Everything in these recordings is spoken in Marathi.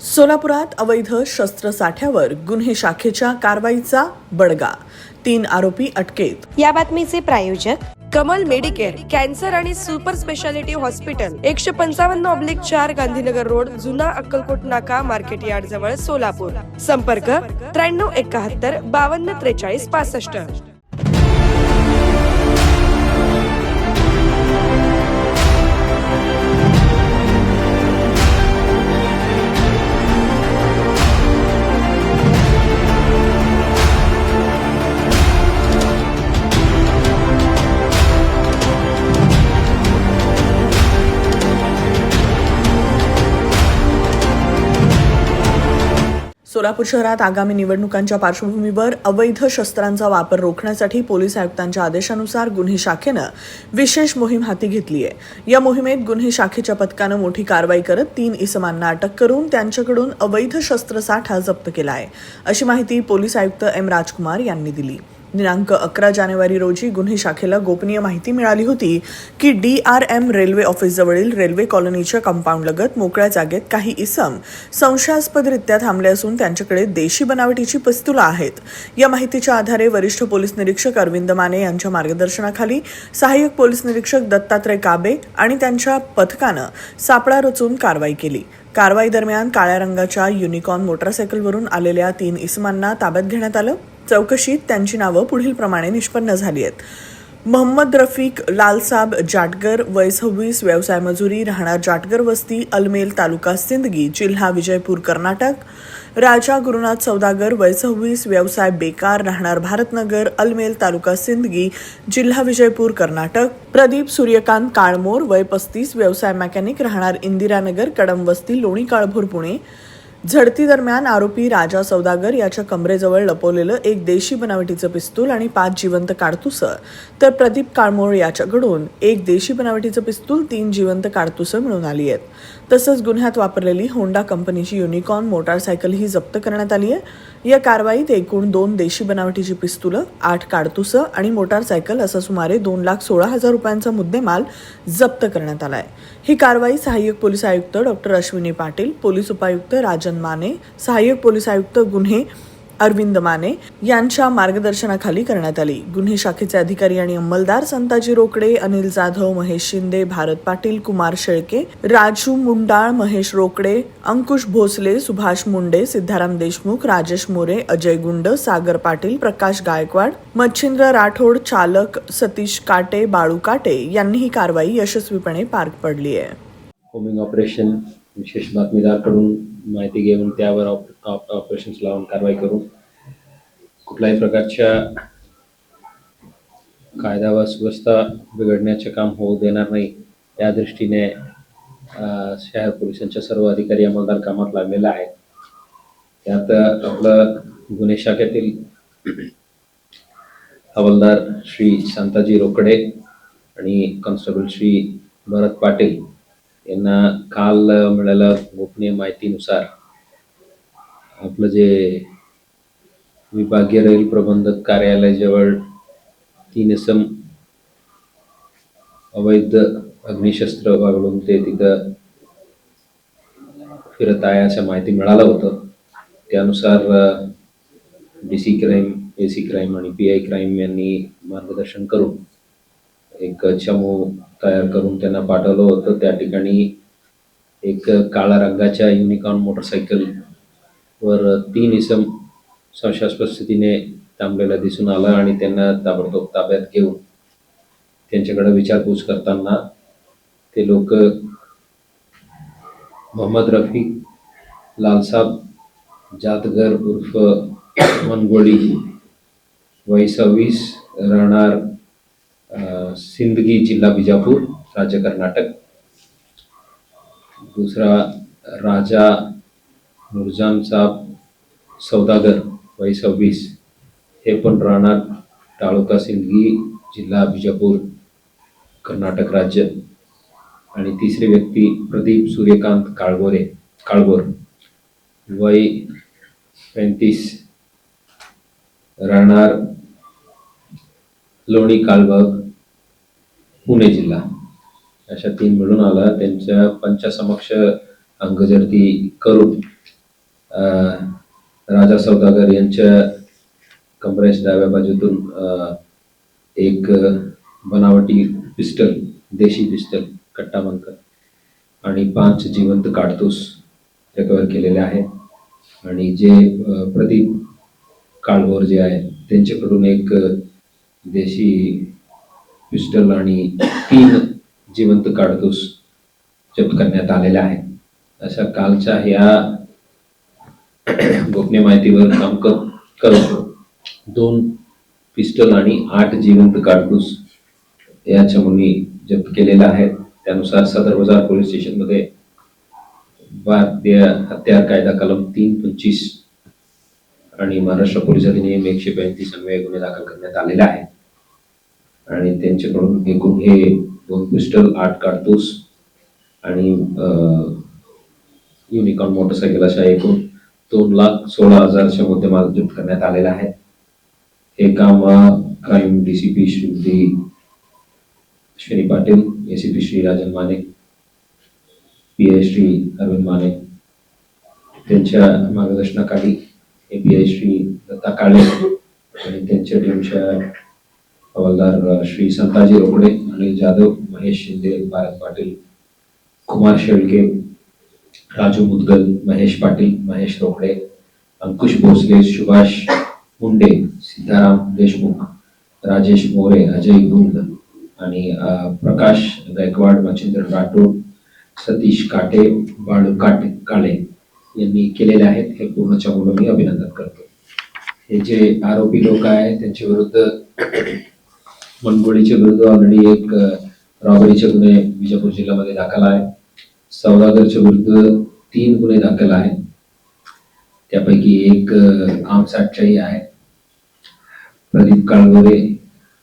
सोलापुरात अवैध शस्त्रसाठ्यावर गुन्हे शाखेच्या कारवाईचा बडगा. तीन आरोपी अटकेत. या बातमीचे प्रायोजक कमल मेडिकेअर कॅन्सर आणि सुपर स्पेशालिटी हॉस्पिटल एकशे पंचावन्न ऑब्लिक चार गांधीनगर रोड जुना अक्कलकोट नाका मार्केट यार्ड जवळ सोलापूर. संपर्क त्र्याण्णव एकाहत्तर बावन्न त्रेचाळीस पासष्ट. सोलापूर शहरात आगामी निवडणुकांच्या पार्श्वभूमीवर अवैध शस्त्रांचा वापर रोखण्यासाठी पोलीस आयुक्तांच्या आदेशानुसार गुन्हे शाखेनं विशेष मोहीम हाती घेतली आहे. या मोहिमेत गुन्हे शाखेच्या पथकानं मोठी कारवाई करत तीन इसमांना अटक करून त्यांच्याकडून अवैध शस्त्रसाठा जप्त केला आहे. अशी माहिती पोलीस आयुक्त एम राजकुमार यांनी दिली. दिनांक अकरा जानेवारी रोजी गुन्हे शाखेला गोपनीय माहिती मिळाली होती की डी आर एम रेल्वे ऑफिसजवळील रेल्वे कॉलनीच्या कंपाऊंडलगत मोकळ्या जागेत काही इसम संशयास्पदरित्या थांबले असून त्यांच्याकडे देशी बनावटीची पिस्तुलं आहेत. या माहितीच्या आधारे वरिष्ठ पोलीस निरीक्षक अरविंद माने यांच्या मार्गदर्शनाखाली सहाय्यक पोलीस निरीक्षक दत्तात्रय काबे आणि त्यांच्या पथकानं सापळा रचून कारवाई केली. कारवाई दरम्यान काळ्या रंगाच्या युनिकॉर्न मोटरसायकलवरून आलेल्या तीन इसमांना ताब्यात घेण्यात आलं. चौकशीत त्यांची नावं पुढील प्रमाणे निष्पन्न झाली आहेत. मोहम्मद रफीक लालसाब जाटगर वय सव्वीस व्यवसाय मजुरी राहणार जाटगर वस्ती अलमेल तालुका सिंदगी जिल्हा विजयपूर कर्नाटक. राजा गुरुनाथ सौदागर वय सव्वीस व्यवसाय बेकार राहणार भारतनगर अलमेल तालुका सिंदगी जिल्हा विजयपूर कर्नाटक. प्रदीप सूर्यकांत काळमोर वय पस्तीस व्यवसाय मेकॅनिक राहणार इंदिरानगर कडम वस्ती लोणी काळभोर पुणे. झडती दरम्यान आरोपी राजा सौदागर याच्या कमरेजवळ लपवलेलं एक देशी बनावटीचं पिस्तूल आणि पाच जिवंत काडतुसं. तर प्रदीप काळमोळ याच्याकडून एक देशी बनावटीचं पिस्तूल तीन जिवंत काडतुसं मिळून आली आहेत. तसंच गुन्ह्यात वापरलेली होंडा कंपनीची युनिकॉर्न मोटारसायकल ही जप्त करण्यात आली आहे. या कारवाईत एकूण दोन देशी बनावटीची पिस्तुलं आठ काडतुसं आणि मोटारसायकल असं सुमारे दोन लाख सोळा हजार रुपयांचा मुद्देमाल जप्त करण्यात आलाय. ही कारवाई सहाय्यक पोलीस आयुक्त डॉक्टर अश्विनी पाटील पोलीस उपायुक्त राजन माने सहाय्यक पोलीस आयुक्त गुन्हे अरविंद माने यांच्या मार्गदर्शनाखाली करण्यात आली. गुन्हे शाखेचे अधिकारी आणि अंमलदार संताजी रोकडे अनिल जाधव महेश शिंदे भारत पाटील कुमार शेळके राजू मुंडाळ महेश रोकडे अंकुश भोसले सुभाष मुंडे सिद्धाराम देशमुख राजेश मोरे अजय गुंड सागर पाटील प्रकाश गायकवाड मच्छिंद्र राठोड चालक सतीश काटे बाळू काटे यांनी ही कारवाई यशस्वीपणे पार पडली आहे. होमिंग ऑपरेशन विशेष बातमीदारकडून माहिती घेऊन त्यावर ऑपरेशन्स लावून कारवाई करू. कुठल्याही प्रकारच्या कायदा व सुव्यवस्था बिघडण्याचे काम होऊ देणार नाही. या दृष्टीने शहर पोलिसांच्या सर्व अधिकारी अंमलदार कामात लागलेला आहे त्यात आपलं गुन्हे शाखेतील हवालदार श्री शांताजी रोकडे आणि कॉन्स्टेबल श्री भरत पाटील यांना काल मिळालेल्या गोपनीय माहितीनुसार आपलं जे विभागीय रेल प्रबंधक कार्यालयाजवळ तीन सम अवैध अग्निशस्त्र वागळून ते तिथं फिरत आहे अशा माहिती मिळालं होतं. त्यानुसार D C crime A C crime आणि पी आय क्राईम यांनी मार्गदर्शन करून एक चमू तयार करून त्यांना पाठवलं होतं. त्या ठिकाणी एक काळ्या रंगाच्या युनिकॉर्न मोटरसायकल वर तीन इसम संशयास्पद स्थितीने थांबलेला दिसून आला आणि त्यांना ताबडतोब ताब्यात घेऊन त्यांच्याकडे विचारपूस करताना ते लोक मोहम्मद रफीक लालसाब जातगर उर्फ मनगोळी वय सव्वीस राहणार सिंदगी जिल्हा बिजापूर राज्य कर्नाटक दुसरा राजा नूरजान साब सौदागर वय सव्वीस. हे पण राहणार तालुका सिंदगी जिल्हा बिजापूर कर्नाटक राज्य. आणि तिसरी व्यक्ती प्रदीप सूर्यकांत काळगोरे काळगोर. वय पैंतीस. राहणार लोणी काळबाग पुणे जिल्हा. अशा तीन मिळून आला. त्यांच्या पंचासमक्ष अंगजर्दी करून राजा सौदागर यांच्या कमरेच्या डाव्या बाजूतून एक बनावटी पिस्टल देशी पिस्टल कट्टा बंकर आणि पाच जिवंत काडतूस रिकवर केलेले आहे आणि जे प्रदीप काळभोर जे आहे त्यांच्याकडून एक देशी पिस्टल आणि तीन जिवंत काडतूस जप्त करण्यात आलेले आहे अशा कालच्या ह्या गोपनीय माहितीवर काम कर दोन पिस्टल आणि आठ जिवंत काडतूस या चमूनी जप्त केलेल्या आहेत त्यानुसार सदर बाजार पोलीस स्टेशनमध्ये भारतीय हत्यार कायदा कलम तीन पंचवीस आणि महाराष्ट्र पोलीस अधिनियम एकशे पैतीस अन्वये गुन्हे दाखल करण्यात आलेले आहेत. आणि त्यांच्याकडून एकूण हे दोन पिस्टल आठ काडतूस आणि युनिकॉर्न मोटरसायकल अशा एकूण दोन लाख सोळा हजारच्या मुद्देमाल जप्त करण्यात आलेला आहे. हे काम crime DCP Shri Shri Patil ACP Shri Rajan Mane P I Shri Arvind Mane त्यांच्या मार्गदर्शनाखाली एपीआय श्री दत्ता काळे आणि त्यांच्या टीमच्या हवालदार श्री संताजी रोकडे अनिल जाधव महेश शिंदे भारत पाटील कुमार शेळके राजू मुदगल महेश पाटील महेश रोकडे अंकुश भोसले सुभाष मुंडे सिद्धाराम देशमुख राजेश मोरे अजय गुंड आणि प्रकाश गायकवाड मच्छिंद्र राठोड सतीश काटे बाळू काटे काळे यांनी केलेले आहेत. हे पूर्णच्या मुलं मी अभिनंदन करतो. हे जे आरोपी लोक आहेत त्यांच्या विरुद्ध मनगोळीच्या विरुद्ध ऑलरेडी एक रॉबरीचे गुन्हे विजापूर जिल्ह्यामध्ये दाखल आहे. सौदागरच्या विरुद्ध तीन गुन्हे दाखल आहेत त्यापैकी एक आमसाठच्याही आहे प्रदीप काळबोरे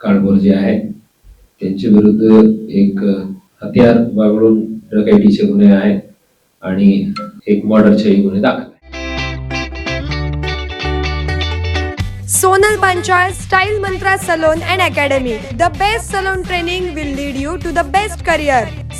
काळबोर जे आहेत त्यांच्या विरुद्ध एक हत्यार बागळून ड्रग आयटीचे गुन्हे आहेत आणि एक मर्डरचेही गुन्हे दाखल Sonal Sonal Panchal Style Mantra Salon and Academy. The best salon training will lead you to the best career.